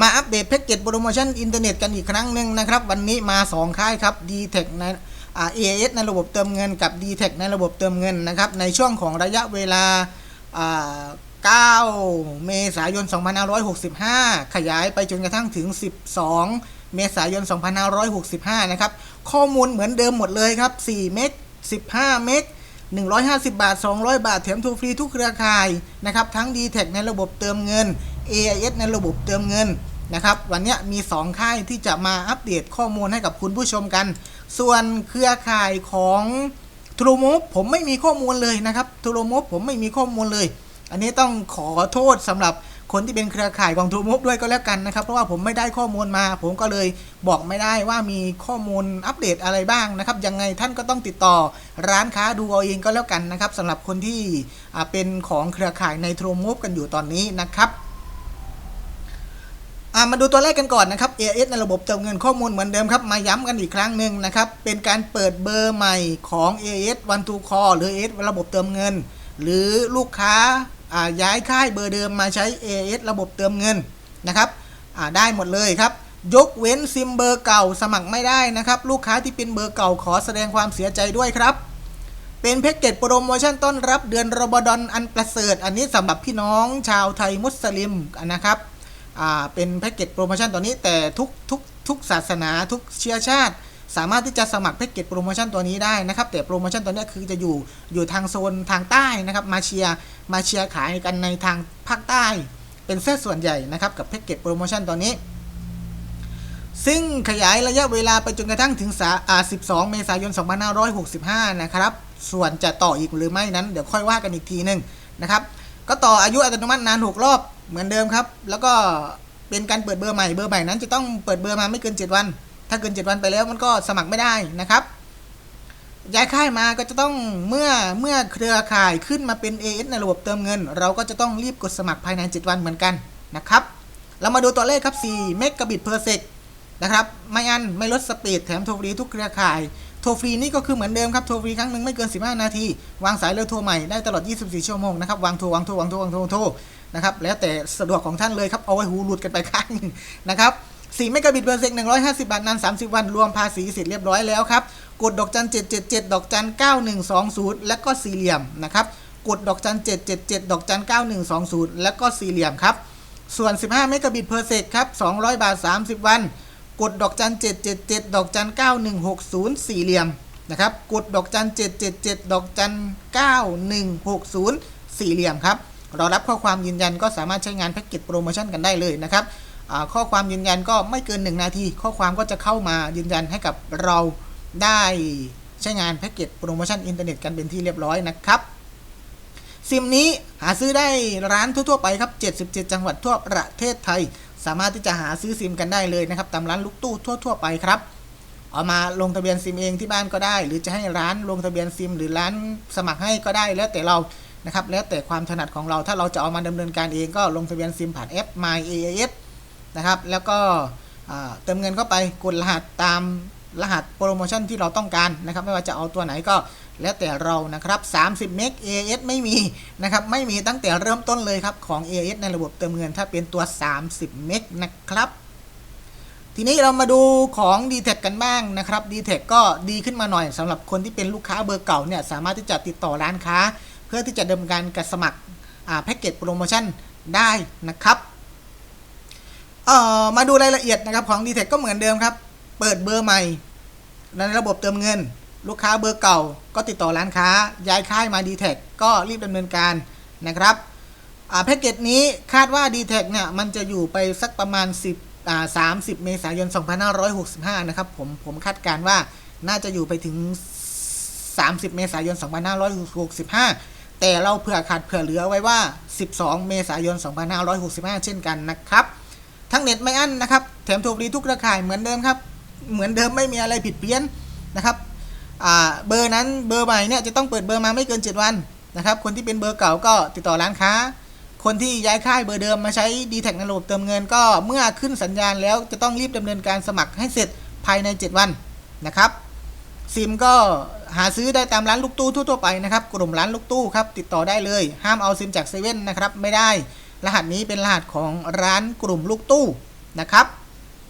มาอัปเดตแพ็กเกจโปรโมชั่นอินเทอร์เน็ตกันอีกครั้งหนึ่งนะครับ วันนี้มา 2 ค่ายครับ d t e c ในอ่า AIS ในระบบเติมเงินกับ d t e c ในระบบเติมเงินนะครับ ในช่วงของระยะเวลาอ่า9 เมษายน 2565 ขยายไปจนกระทั่งถึง 12 เมษายน 2565 นะครับ ข้อมูลเหมือนเดิมหมดเลยครับ 4 เมก15 เมก150 บาท 200 บาทแถมทูฟรีทุกเครือข่ายนะครับ ทั้ง d t แทในระบบเติมเงิน AIS ในระบบเติมเงินนะครับวันนี้มี 2 ค่ายที่จะมาอัปเดตข้อมูลให้กับคุณผู้ชมกัน ส่วนเครือข่ายของทรูมูฟผมไม่มีข้อมูลเลยนะครับทรูมูฟผมไม่มีข้อมูลเลย อันนี้ต้องขอโทษสำหรับคนที่เป็นเครือข่ายของทรูมูฟด้วยก็แล้วกันนะครับ เพราะว่าผมไม่ได้ข้อมูลมา ผมก็เลยบอกไม่ได้ว่ามีข้อมูลอัปเดตอะไรบ้างนะครับ ยังไงท่านก็ต้องติดต่อร้านค้าดูเอาเองก็แล้วกันนะครับสำหรับคนที่เป็นของเครือข่ายในทรูมูฟกันอยู่ตอนนี้นะครับ มาดูตัวเลขกันก่อนนะครับ AIS ในระบบเติมเงินข้อมูลเหมือนเดิมครับ มาย้ำกันอีกครั้งหนึ่งนะครับ เป็นการเปิดเบอร์ใหม่ของ AIS One to Call หรือ AIS ระบบเติมเงิน หรือลูกค้าาย้ายค่ายเบอร์เดิมมาใช้ AIS ระบบเติมเงินนะครับได้หมดเลยครับ ยกเว้นซิมเบอร์เก่าสมัครไม่ได้นะครับ ลูกค้าที่เป็นเบอร์เก่าขอแสดงความเสียใจด้วยครับเป็นแพ็กเกจโปรโมชั่นต้อนรับเดือนรบดอนอันประเสริฐ อันนี้สำหรับพี่น้องชาวไทยมุสลิมนะครับ เป็นแพ็กเกจโปรโมชั่นตัวนี้แต่ทุกทุกทุกศาสนาทุกเชื้อชาติ สามารถที่จะสมัครแพ็กเกจโปรโมชั่นตัวนี้ได้นะครับ แต่โปรโมชั่นตัวนี้คือจะอยู่อยู่ทางโซนทางใต้นะครับมาเชียร์มาเชียร์ขายกันในทางภาคใต้ เป็นเส้ส่วนใหญ่นะครับกับแพ็กเกจโปรโมชั่นตัวนี้ ซึ่งขยายระยะเวลาไปจนกระทั่งถึงสาอ่า12 เมษายน 2565 นะครับ ส่วนจะต่ออีกหรือไม่นั้นเดี๋ยวค่อยว่ากันอีกทีหนึ่งนะครับก็ต่ออายุอัตโนมัตินาน6รอบ เหมือนเดิมครับ แล้วก็เป็นการเปิดเบอร์ใหม่เบอร์ใหม่นั้นจะต้องเปิดเบอร์มาไม่เกิน 7 วัน ถ้าเกิน 7 วันไปแล้วมันก็สมัครไม่ได้นะครับ ย้ายค่ายมาก็จะต้องเมื่อเมื่อเครือข่ายขึ้นมาเป็น AS ในระบบเติมเงิน เราก็จะต้องรีบกดสมัครภายใน 7 วันเหมือนกันนะครับ เรามาดูตัวเลขครับ4เมกะบิตเพอร์เซกนะครับไม่อันไม่ลดสปีดแถมโทรฟรีทุกเครือข่ายโทรฟรีนี่ก็คือเหมือนเดิมครับ โทรฟรีครั้งหนึ่งไม่เกิน 15 นาที วางสายเร็วโทรใหม่ได้ตลอด 24 ชั่วโมงนะครับ วางโทรวางโทรวางโทรวางโทรวางโทร นะครับ แล้วแต่สะดวกของท่านเลยครับ เอาไว้หูหลุดกันไปข้างหนึ่งนะครับ4เมกะบิตเปอร์เซก150บาทนาน30วัน รวมภาษีเสร็จเรียบร้อยแล้วครับ กดดอกจัน777ดเจ็ดเจ็ดดอกจัน9120แล้วก็สี่เหลี่ยมนะครับ กดดอกจัน777ดเจ็ดเจ็ดดอกจัน9120แล้วก็สี่เหลี่ยมครับ ส่วน15เมกะบิตเพอร์เซกครับ200บาท30วัน กดดอกจัน777ดอกจัน9160สี่เหลี่ยมนะครับ กดดอกจัน777ดอกจัน9160สี่เหลี่ยมครับ รารับข้อความยืนยันก็สามารถใช้งานแพ็กเกจโปรโมชั่นกันได้เลยนะครับข้อความยืนยันก็ไม่เกิน 1 นาที ข้อความก็จะเข้ามายืนยันให้กับเราได้ใช้งานแพ็กเกจโปรโมชั่นอินเทอร์เน็ตกันเป็นที่เรียบร้อยนะครับซิมนี้หาซื้อได้ร้านทั่วๆไปครับ 77 จังหวัดทั่วประเทศไทย สามารถที่จะหาซื้อซิมกันได้เลยนะครับตามร้านลูกตู้ทั่ว ๆ ไปครับเอามาลงทะเบียนซิมเองที่บ้านก็ได้ หรือจะให้ร้านลงทะเบียนซิม หรือร้านสมัครให้ก็ได้แล้วแต่เรา นะครับ แล้วแต่ความถนัดของเราถ้าเราจะเอามาดำเนินการเองก็ลงทะเบียนซิมผ่านแอป My AIS นะครับ แล้วก็เติมเงินเข้าไปกดรหัสตามรหัสโปรโมชั่นที่เราต้องการนะครับ ไม่ว่าจะเอาตัวไหนก็แล้วแต่เรานะครับ 30 เมก AIS ไม่มีนะครับ ไม่มีตั้งแต่เริ่มต้นเลยครับ ของ AIS ในระบบเติมเงินถ้าเป็นตัว 30 เมกนะครับ ทีนี้เรามาดูของ d t แทกันบ้างนะครับ d t แทก็ดีขึ้นมาหน่อยสำหรับคนที่เป็นลูกค้าเบอร์เก่าเนี่ย สามารถที่จะติดต่อร้านค้า เพื่อที่จะดำเนินการกดสมัครแพ็กเกจโปรโมชั่นได้นะครับมาดูรายละเอียดนะครับของ d t แทก็เหมือนเดิมครับ เปิดเบอร์ใหม่ ในระบบเติมเงิน ลูกค้าเบอร์เก่า ก็ติดต่อร้านค้าย้ายค่ายมา d t แทก็รีบดำเนินการนะครับแพ็กเกจนี้คาดว่า d t แทเนี่ยมันจะอยู่ไปสักประมาณ 10อ่า30 เมษายน 2565 นะครับผมผมคาดการณ์ว่าน่าจะอยู่ไปถึง 30 เมษายน 2565 แต่เราเผื่อขาดเผื่อเหลือไว้ว่า 12 เมษายน 2565 เช่นกันนะครับ ทั้งเน็ตไม่อั้นนะครับ แถมทรฟรีทุกรือข่ายเหมือนเดิมครับ เหมือนเดิมไม่มีอะไรผิดเพี้ยนนะครับเบอร์นั้นเบอร์ใหม่เนี่ยจะต้องเปิดเบอร์มาไม่เกิน 7 วันนะครับ คนที่เป็นเบอร์เก่าก็ติดต่อร้านค้า คนที่ย้ายค่ายเบอร์เดิมมาใช้ d t แทในระบบเติมเงินก็เมื่อขึ้นสัญญาณแล้วจะต้องรีบดำเนินการสมัครให้เสร็จภายใน 7 วันนะครับ ซิมก็หาซื้อได้ตามร้านลูกตู้ทั่วๆไปนะครับ กลุ่มร้านลูกตู้ครับติดต่อได้เลย ห้ามเอาซิมจากเซเว่นนะครับไม่ได้ รหัสนี้เป็นรหัสของร้านกลุ่มลูกตู้นะครับ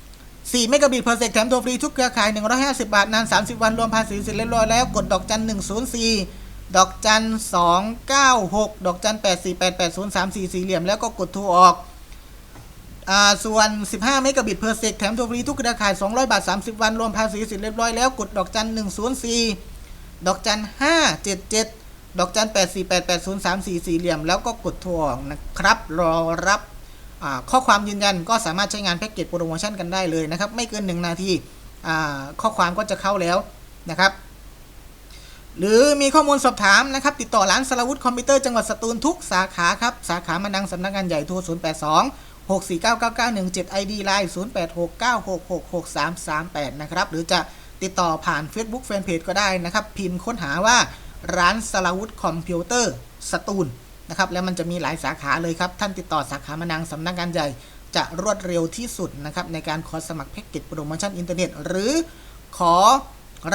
4เมกะบิต per sec แถมโทรฟรีทุกเครือข่าย 150 บาท นาน 30 วัน รวมภาษีเสร็จเรียบร้อยแล้ว กดดอกจัน 104 ดอกจัน 296 ดอกจัน 8488034 สี่เหลี่ยมแล้วก็กดโทรออก อ่าส่วน 15 เมกะบิต per sec แถมโทรฟรีทุกเครือข่าย 200 บาท 30 วัน รวมภาษีเสร็จเรียบร้อยแล้ว กดดอกจัน 104 ดอกจัน 577 ดอกจัน 8488034 สี่เหลี่ยม แล้วก็กดทรออกนะครับ รอรับข้อความยืนยันก็สามารถใช้งานแพ็กเกจโปรโมชั่นกันได้เลยนะครับ ไม่เกิน 1 นาทีข้อความก็จะเข้าแล้วนะครับ หรือมีข้อมูลสอบถามนะครับ ติดต่อร้านสารวุฒิคอมพิวเตอร์จังหวัดสตูลทุกสาขาครับ สาขามานังสำนักงานใหญ่โทร 082 6499917 ID Line 0869666338 นะครับหรือจะติดต่อผ่าน Facebook Fanpage ก็ได้นะครับ พิมพ์ค้นหาว่าร้านสลาวุฒิคอมพิวเตอร์สตูลนะครับแล้วมันจะมีหลายสาขาเลยครับ ท่านติดต่อสาขามานังสำนักงานใหญ่จะรวดเร็วที่สุดนะครับในการขอสมัครแพ็กเกจโปรโมชั่นอินเทอร์เน็ต หรือขอ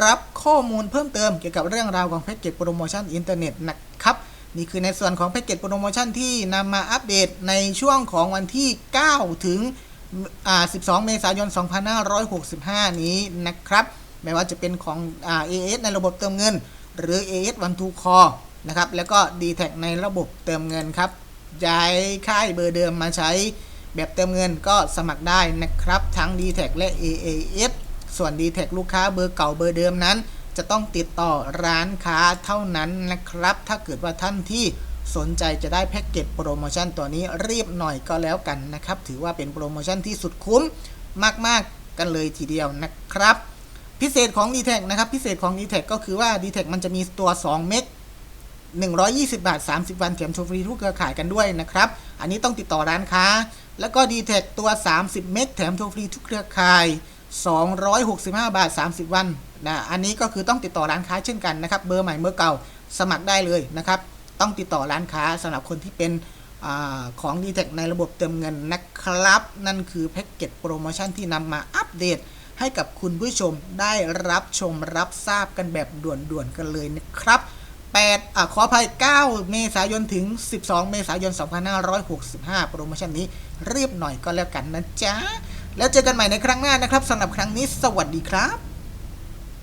รับข้อมูลเพิ่มเติมเกี่ยวกับเรื่องราวของแพ็กเกจโปรโมชั่นอินเทอร์เน็ตนะครับ นี่คือในส่วนของแพ็กเกจโปรโมชั่นที่นำมาอัปเดตในช่วงของวันที่ 9 ถึง 12 เมษายน 2565 นี้นะครับ ไม่ว่าจะเป็นของอ AS ในระบบเติมเงิน หรือ AS One to Call นะครับ แล้วก็ d t แทในระบบเติมเงินครับ ย้ายค่ายเบอร์เดิมมาใช้แบบเติมเงินก็สมัครได้นะครับ ทั้ง d t แทและ AAS ส่วน d t แทลูกค้าเบอร์เก่าเบอร์เดิมนั้น จะต้องติดต่อร้านค้าเท่านั้นนะครับ ถ้าเกิดว่าท่านที่สนใจจะได้แพ็กเกจโปรโมชั่นตัวนี้รีบหน่อยก็แล้วกันนะครับ ถือว่าเป็นโปรโมชั่นที่สุดคุ้มมาก ๆ กันเลยทีเดียวนะครับ พิเศษของ d t แทนะครับ พิเศษของ d t แทก็คือว่า d t แทมันจะมีตัว 2 เมก120 บาท 30 วันแถมโชว์ฟรีทุกเครือข่ายกันด้วยนะครับ อันนี้ต้องติดต่อร้านค้า แล้วก็ d t แทตัว 30 เมกแถมโชว์ฟรีทุกเครือข่าย 265 บาท 30 วันนะอันนี้ก็คือต้องติดต่อร้านค้าเช่นกันนะครับ เบอร์ใหม่เบอร์เก่าสมัครได้เลยนะครับ ต้องติดต่อร้านค้าสำหรับคนที่เป็นอของ d t แทในระบบเติมเงินนะครับ นั่นคือแพ็กเกจโปรโมชั่นที่นำมาอัปเดต ให้กับคุณผู้ชมได้รับชมรับทราบกันแบบด่วนๆกันเลยนะครับ8อะขออภัย 9 เมษายน ถึง 12 เมษายน 2565 โปรโมชั่นนี้รีบหน่อยก็แล้วกันนะจ๊ะ แล้วเจอกันใหม่ในครั้งหน้านะครับสำหรับครั้งนี้สวัสดีครับ